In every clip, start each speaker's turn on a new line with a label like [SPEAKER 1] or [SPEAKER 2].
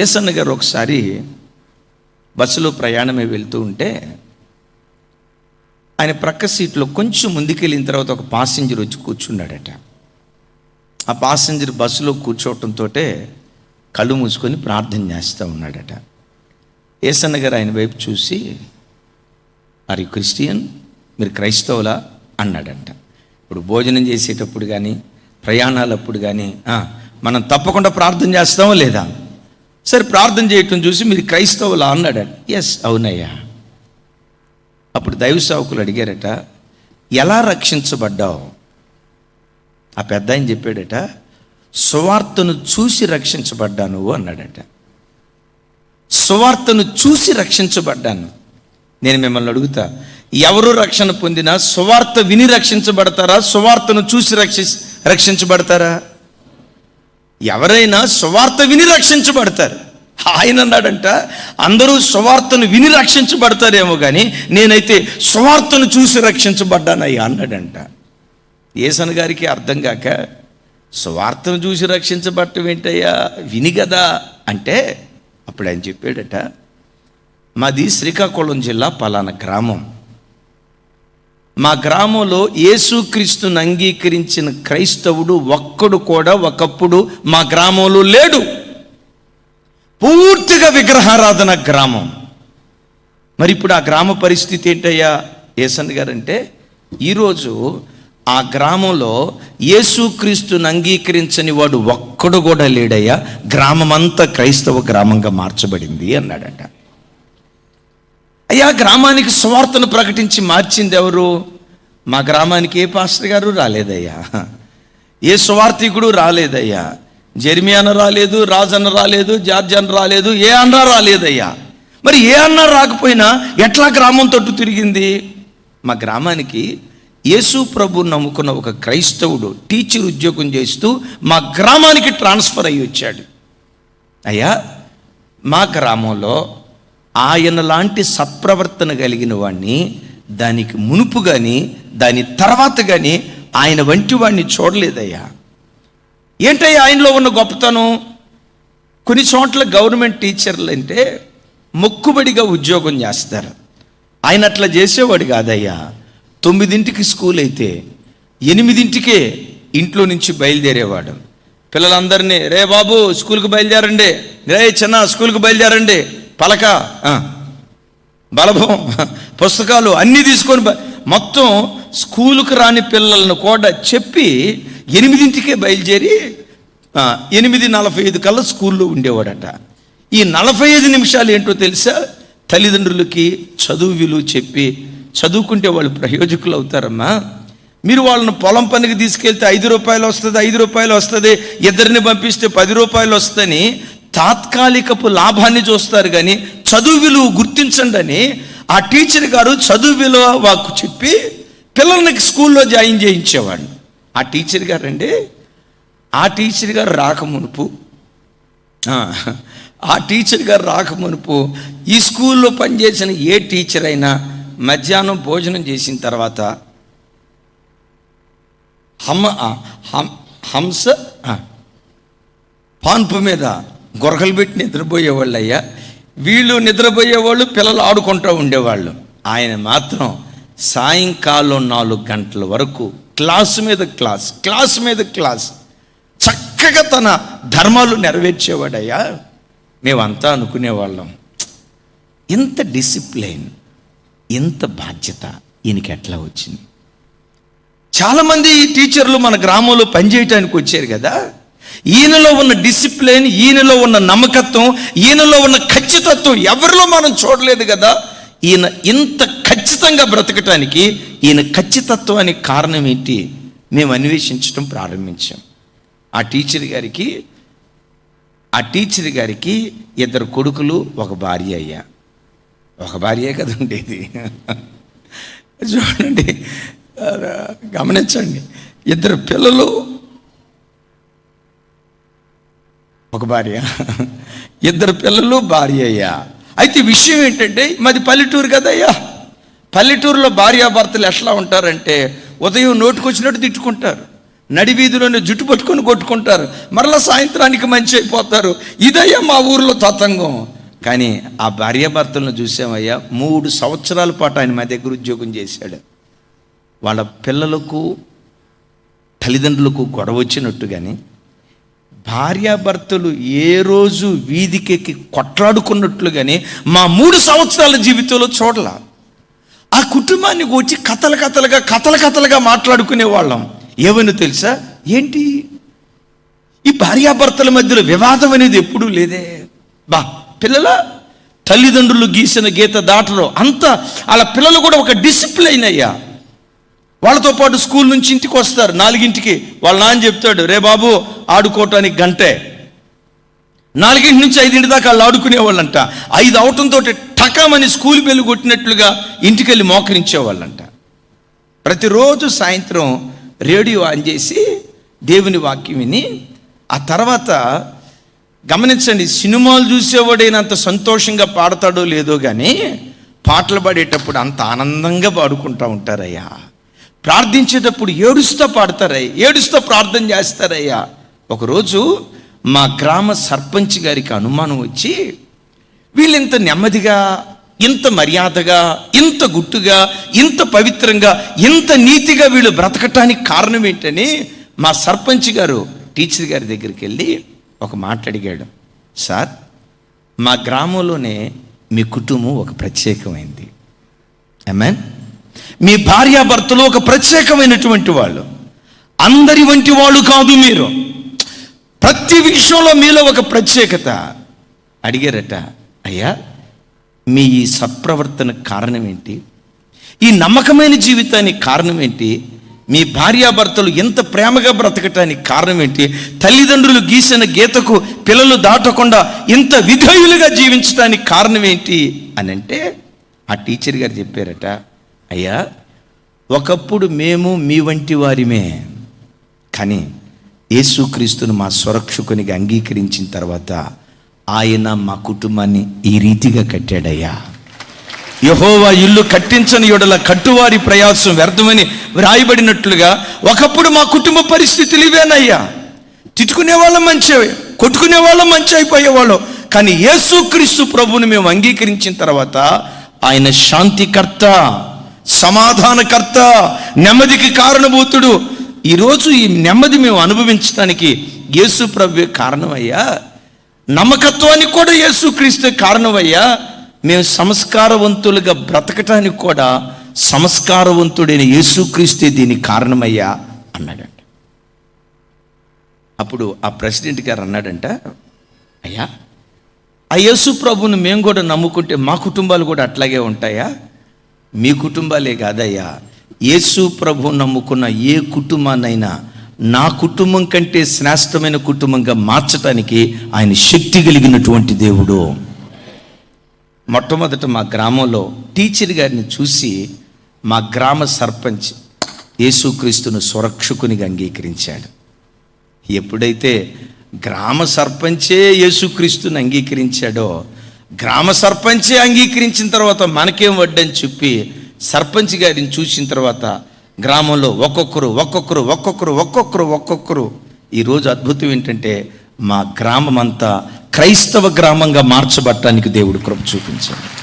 [SPEAKER 1] ఏసన్న గారు ఒకసారి బస్సులో ప్రయాణమే వెళ్తూ ఉంటే ఆయన ప్రక్క సీట్లో కొంచెం ముందుకెళ్ళిన తర్వాత ఒక పాసింజర్ వచ్చి కూర్చున్నాడట. ఆ పాసింజర్ బస్సులో కూర్చోవటంతో కళ్ళు మూసుకొని ప్రార్థన చేస్తూ ఉన్నాడట. ఏసన్న గారు ఆయన వైపు చూసి ఆర్ యు క్రిస్టియన్ మీరు క్రైస్తవులా? అన్నాడంట. ఇప్పుడు భోజనం చేసేటప్పుడు కానీ ప్రయాణాలప్పుడు కానీ మనం తప్పకుండా ప్రార్థన చేస్తామో లేదా? సరే ప్రార్థన చేయటం చూసి మీరు క్రైస్తవులా? అన్నాడట ఎస్ అవునయ్యా. అప్పుడు దైవ సేవకులు అడిగారట ఎలా రక్షించబడ్డావు? ఆ పెద్ద ఆయన చెప్పాడట సువార్తను చూసి రక్షించబడ్డాను అన్నాడట. సువార్తను చూసి రక్షించబడ్డాను. నేను మిమ్మల్ని అడుగుతా ఎవరు రక్షణ పొందినా సువార్త విని రక్షించబడతారా? సువార్తను చూసి రక్షి రక్షించబడతారా? ఎవరైనా సువార్త విని రక్షించబడతారు. ఆయన అన్నాడంట అందరూ సువార్తను విని రక్షించబడతారేమో కానీ నేనైతే సువార్తను చూసి రక్షించబడ్డానయ్యా అన్నాడంట. ఏసన్ గారికి అర్థం కాక సువార్తను చూసి రక్షించబడటం ఏంటయ్యా? విని కదా అంటే అప్పుడు ఆయన చెప్పాడట మాది శ్రీకాకుళం జిల్లా పలానా గ్రామం. మా గ్రామంలో యేసుక్రీస్తును అంగీకరించిన క్రైస్తవుడు ఒక్కడు కూడా ఒకప్పుడు మా గ్రామంలో లేడు. పూర్తిగా విగ్రహారాధన గ్రామం. మరి ఇప్పుడు ఆ గ్రామ పరిస్థితి ఏంటయ్యా? ఏసన్ గారు అంటే ఈరోజు ఆ గ్రామంలో యేసుక్రీస్తును అంగీకరించని వాడు ఒక్కడు కూడా లేడయ్యా. గ్రామం అంతా క్రైస్తవ గ్రామంగా మార్చబడింది అన్నాడట. అయ్యా గ్రామానికి స్వార్థను ప్రకటించి మార్చింది ఎవరు మా గ్రామానికి ఏ పాస్టర్ గారు రాలేదయ్యా. ఏ స్వార్థికుడు రాలేదయ్యా. జెర్మియాన రాలేదు రాజన్న రాలేదు జార్జ్ అన్న రాలేదు ఏ అన్న రాలేదయ్యా. మరి ఏ అన్న రాకపోయినా ఎట్లా గ్రామం తట్టు తిరిగింది? మా గ్రామానికి యేసు ప్రభు నమ్ముకున్న ఒక క్రైస్తవుడు టీచర్ ఉద్యోగం చేస్తూ మా గ్రామానికి ట్రాన్స్ఫర్ అయ్యి వచ్చాడు. అయ్యా మా గ్రామంలో ఆయన లాంటి సప్రవర్తన కలిగిన వాడిని దానికి మునుపు కానీ దాని తర్వాత కానీ ఆయన వంటి వాడిని చూడలేదయ్యా. ఏంటయ్యా ఆయనలో ఉన్న గొప్పతనం? కొన్ని చోట్ల గవర్నమెంట్ టీచర్లు అంటే మొక్కుబడిగా ఉద్యోగం చేస్తారు. ఆయన అట్లా చేసేవాడు కాదయ్యా. తొమ్మిదింటికి స్కూల్ అయితే ఎనిమిదింటికే ఇంట్లో నుంచి బయలుదేరేవాడు. పిల్లలందరినీ రే బాబు స్కూల్కి బయలుదేరండి. రే చిన్న స్కూల్కి బయలుదేరండి. పలక బలభం పుస్తకాలు అన్నీ తీసుకొని మొత్తం స్కూలుకు రాని పిల్లలను కూడా చెప్పి ఎనిమిదింటికే బయలుదేరి ఎనిమిది నలభై ఐదు కల్లా స్కూల్లో ఉండేవాడట. ఈ నలభై ఐదు నిమిషాలు ఏంటో తెలుసా? తల్లిదండ్రులకి చదువు విలువ చెప్పి చదువుకుంటే వాళ్ళు ప్రయోజకులు అవుతారమ్మా. మీరు వాళ్ళని పొలం పనికి తీసుకెళ్తే ఐదు రూపాయలు వస్తుంది ఐదు రూపాయలు వస్తుంది ఇద్దరిని పంపిస్తే పది రూపాయలు వస్తుందని తాత్కాలికపు లాభాన్ని చూస్తారు కానీ చదువు విలువ గుర్తించండి అని ఆ టీచర్ గారు చదువు విలువ వాకు చెప్పి పిల్లలకి స్కూల్లో జాయిన్ చేయించేవాడు. ఆ టీచర్ గారు అండి ఆ టీచర్ గారు రాకమునుపు ఆ, ఆ టీచర్ గారు రాకమునుపు ఈ స్కూల్లో పనిచేసిన ఏ టీచర్ అయినా మధ్యాహ్నం భోజనం చేసిన తర్వాత హమ హం- హంస పాన్పు మీద గొరకలు పెట్టి నిద్రపోయేవాళ్ళు అయ్యా వీళ్ళు నిద్రపోయేవాళ్ళు పిల్లలు ఆడుకుంటూ ఉండేవాళ్ళు. ఆయన మాత్రం సాయంకాలం నాలుగు గంటల వరకు క్లాసు మీద క్లాస్ క్లాస్ మీద క్లాస్ చక్కగా తన ధర్మాలు నెరవేర్చేవాడయ్యా. మేమంతా అనుకునేవాళ్ళం ఇంత డిసిప్లైన్ ఇంత బాధ్యత ఈయనకి ఎట్లా వచ్చింది? చాలామంది టీచర్లు మన గ్రామంలో పనిచేయటానికి వచ్చారు కదా. ఈయనలో ఉన్న డిసిప్లిన్ ఈయనలో ఉన్న నమ్మకత్వం ఈయనలో ఉన్న ఖచ్చితత్వం ఎవరిలో మనం చూడలేదు కదా? ఈయన ఇంత ఖచ్చితంగా బ్రతకటానికి ఈయన ఖచ్చితత్వానికి కారణం ఏంటి? మేము అన్వేషించడం ప్రారంభించాం. ఆ టీచర్ గారికి ఆ టీచర్ గారికి ఇద్దరు కొడుకులు ఒక భార్య అయ్యా. ఒక భార్యే కదా ఉండేది. చూడండి గమనించండి. ఇద్దరు పిల్లలు ఒక భార్య. ఇద్దరు పిల్లలు భార్య అయ్యా. అయితే విషయం ఏంటంటే మాది పల్లెటూరు కదయ్యా. పల్లెటూరులో భార్యాభర్తలు ఎట్లా ఉంటారంటే ఉదయం నోటుకొచ్చినట్టు తిట్టుకుంటారు. నడివీధిలోనే జుట్టు పట్టుకొని కొట్టుకుంటారు. మరలా సాయంత్రానికి మంచి అయిపోతారు. ఇదయ్యా మా ఊర్లో తతంగం. కానీ ఆ భార్యాభర్తలను చూసామయ్యా మూడు సంవత్సరాల పాటు ఆయన మా దగ్గర ఉద్యోగం చేశాడు. వాళ్ళ పిల్లలకు తల్లిదండ్రులకు గొడవ వచ్చినట్టు కానీ భార్యాభర్తలు ఏ రోజు వీధికెక్కి కొట్లాడుకున్నట్లుగానే మా మూడు సంవత్సరాల జీవితంలో చూడాల. ఆ కుటుంబాన్ని వచ్చి కథలు కథలుగా కథలు కథలుగా మాట్లాడుకునే వాళ్ళం. ఏమని తెలుసా? ఏంటి? ఈ భార్యాభర్తల మధ్యలో వివాదం అనేది ఎప్పుడూ లేదే. బా పిల్లల? తల్లిదండ్రులు గీసిన గీత దాటరు. అంత వాళ్ళ పిల్లలు కూడా ఒక డిసిప్లైన్ అయ్యా. వాళ్ళతో పాటు స్కూల్ నుంచి ఇంటికి వస్తారు నాలుగింటికి. వాళ్ళ నాన్న చెప్తాడు రే బాబు ఆడుకోవటానికి గంటే. నాలుగింటి నుంచి ఐదింటి దాకా వాళ్ళు ఆడుకునేవాళ్ళంట. ఐదు అవటంతో టకామని స్కూల్ బెల్లు కొట్టినట్లుగా ఇంటికి వెళ్ళి మోకరించేవాళ్ళంట. ప్రతిరోజు సాయంత్రం రేడియో ఆన్ చేసి దేవుని వాక్యం విని ఆ తర్వాత గమనించండి సినిమాలు చూసేవాడైనంత సంతోషంగా పాడతాడో లేదో కానీ పాటలు పాడేటప్పుడు అంత ఆనందంగా పాడుకుంటూ ఉంటారయ్యా. ప్రార్థించేటప్పుడు ఏడుస్తూ పాడతారయ్యా ఏడుస్తూ ప్రార్థన చేస్తారయ్యా. ఒకరోజు మా గ్రామ సర్పంచ్ గారికి అనుమానం వచ్చి వీళ్ళు ఇంత నెమ్మదిగా ఇంత మర్యాదగా ఇంత గుట్టుగా ఇంత పవిత్రంగా ఇంత నీతిగా వీళ్ళు బ్రతకటానికి కారణం ఏంటని మా సర్పంచ్ గారు టీచర్ గారి దగ్గరికి వెళ్ళి ఒక మాట అడిగాడు. సార్ మా గ్రామంలోనే మీ కుటుంబం ఒక ప్రత్యేకమైంది. ఆమెన్ మీ భార్యాభర్తలు ఒక ప్రత్యేకమైనటువంటి వాళ్ళు. అందరి వంటి వాళ్ళు కాదు మీరు. ప్రతి విషయంలో మీలో ఒక ప్రత్యేకత. అడిగారట అయ్యా మీ ఈ సత్ప్రవర్తన కారణం ఏంటి? ఈ నమ్మకమైన జీవితానికి కారణం ఏంటి? మీ భార్యాభర్తలు ఎంత ప్రేమగా బ్రతకటానికి కారణం ఏంటి? తల్లిదండ్రులు గీసిన గీతకు పిల్లలు దాటకుండా ఇంత విధేయులుగా జీవించడానికి కారణం ఏంటి? అని అంటే ఆ టీచర్ గారు చెప్పారట అయ్యా ఒకప్పుడు మేము మీ వంటి వారిమే. కానీ యేసుక్రీస్తును మా సురక్షకునిగా అంగీకరించిన తర్వాత ఆయన మా కుటుంబాన్ని ఈ రీతిగా కట్టాడయ్యా. యహోవా ఇల్లు కట్టించని యొడల కట్టువారి ప్రయాసం వ్యర్థమని వ్రాయబడినట్లుగా ఒకప్పుడు మా కుటుంబ పరిస్థితులు ఇవేనయ్యా. తిట్టుకునే వాళ్ళం మంచివే కొట్టుకునే వాళ్ళం మంచి అయిపోయేవాళ్ళం. కానీ యేసుక్రీస్తు ప్రభువుని మేము అంగీకరించిన తర్వాత ఆయన శాంతికర్త. సమాధానకర్త నెమ్మదికి కారణభూతుడు. ఈరోజు ఈ నెమ్మది మేము అనుభవించడానికి యేసు ప్రభు కారణమయ్యా. నమ్మకత్వానికి కూడా యేసుక్రీస్తు కారణమయ్యా. మేము సంస్కారవంతులుగా బ్రతకటానికి కూడా సంస్కారవంతుడైన యేసుక్రీస్తే దీనికి కారణమయ్యా అన్నాడంట. అప్పుడు ఆ ప్రెసిడెంట్ గారు అన్నాడంట అయ్యా ఆ యేసు ప్రభుని మేము కూడా నమ్ముకుంటే మా కుటుంబాలు కూడా అట్లాగే ఉంటాయా? మీ కుటుంబాలే కాదయ్యా. యేసు ప్రభు నమ్ముకున్న ఏ కుటుంబాన్నైనా నా కుటుంబం కంటే శ్రేష్టమైన కుటుంబంగా మార్చటానికి ఆయన శక్తి కలిగినటువంటి దేవుడు. మొట్టమొదట మా గ్రామంలో టీచర్ గారిని చూసి మా గ్రామ సర్పంచ్ యేసుక్రీస్తును సురక్షకునిగా అంగీకరించాడు. ఎప్పుడైతే గ్రామ సర్పంచే యేసుక్రీస్తుని అంగీకరించాడో గ్రామ సర్పంచే అంగీకరించిన తర్వాత మనకేం వడ్డని చెప్పి సర్పంచ్ గారిని చూసిన తర్వాత గ్రామంలో ఒక్కొక్కరు ఒక్కొక్కరు ఒక్కొక్కరు ఒక్కొక్కరు ఒక్కొక్కరు. ఈరోజు అద్భుతం ఏంటంటే మా గ్రామం అంతా క్రైస్తవ గ్రామంగా మార్చబట్టడానికి దేవుడు కృప చూపించాడు.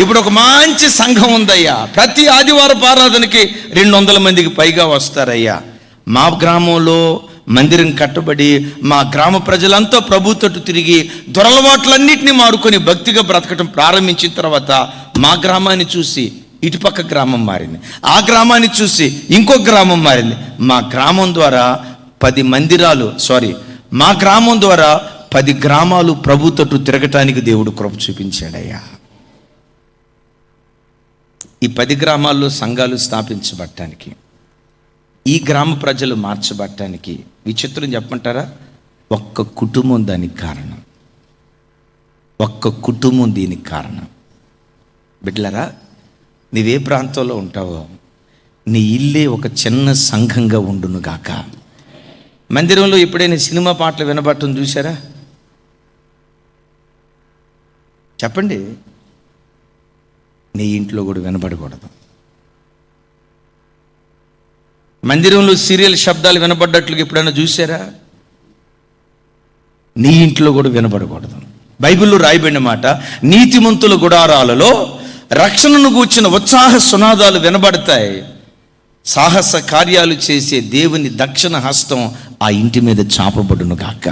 [SPEAKER 1] ఇప్పుడు ఒక మంచి సంఘం ఉందయ్యా. ప్రతి ఆదివారపు ఆరాధనకి రెండు వందల మందికి పైగా వస్తారయ్యా. మా గ్రామంలో మందిరం కట్టబడి మా గ్రామ ప్రజలంతా ప్రభు తట్టు తిరిగి దొరలవాట్లన్నింటినీ మారుకొని భక్తిగా బ్రతకటం ప్రారంభించిన తర్వాత మా గ్రామాన్ని చూసి ఇటుపక్క గ్రామం మారింది. ఆ గ్రామాన్ని చూసి ఇంకో గ్రామం మారింది. మా గ్రామం ద్వారా పది మందిరాలు సారీ మా గ్రామం ద్వారా పది గ్రామాలు ప్రభు తట్టు తిరగటానికి దేవుడు కృప చూపించాడయ్యా. ఈ పది గ్రామాల్లో సంఘాలు స్థాపించబట్టానికి ఈ గ్రామ ప్రజలు మార్చబట్టానికి విచిత్రం చెప్పమంటారా? ఒక్క కుటుంబం దానికి కారణం. ఒక్క కుటుంబం దీనికి కారణం. బిడ్లరా నీవే ప్రాంతంలో ఉంటావో నీ ఇల్లే ఒక చిన్న సంఘంగా ఉండునుగాక మందిరంలో ఎప్పుడైనా సినిమా పాటలు వినబట్టం చూసారా చెప్పండి. నీ ఇంట్లో కూడా వినబడకూడదు. మందిరంలో సీరియల్ శబ్దాలు వినపడ్డట్లు ఎప్పుడైనా చూసారా నీ ఇంట్లో కూడా వినపడకూడదు బైబిల్లో రాయబడిన మాట నీతిమంతుల గుడారాలలో రక్షణను గూర్చిన ఉత్సాహ సునాదాలు వినబడతాయి. సాహస కార్యాలు చేసే దేవుని దక్షిణ హస్తం ఆ ఇంటి మీద చాపబడును గాక.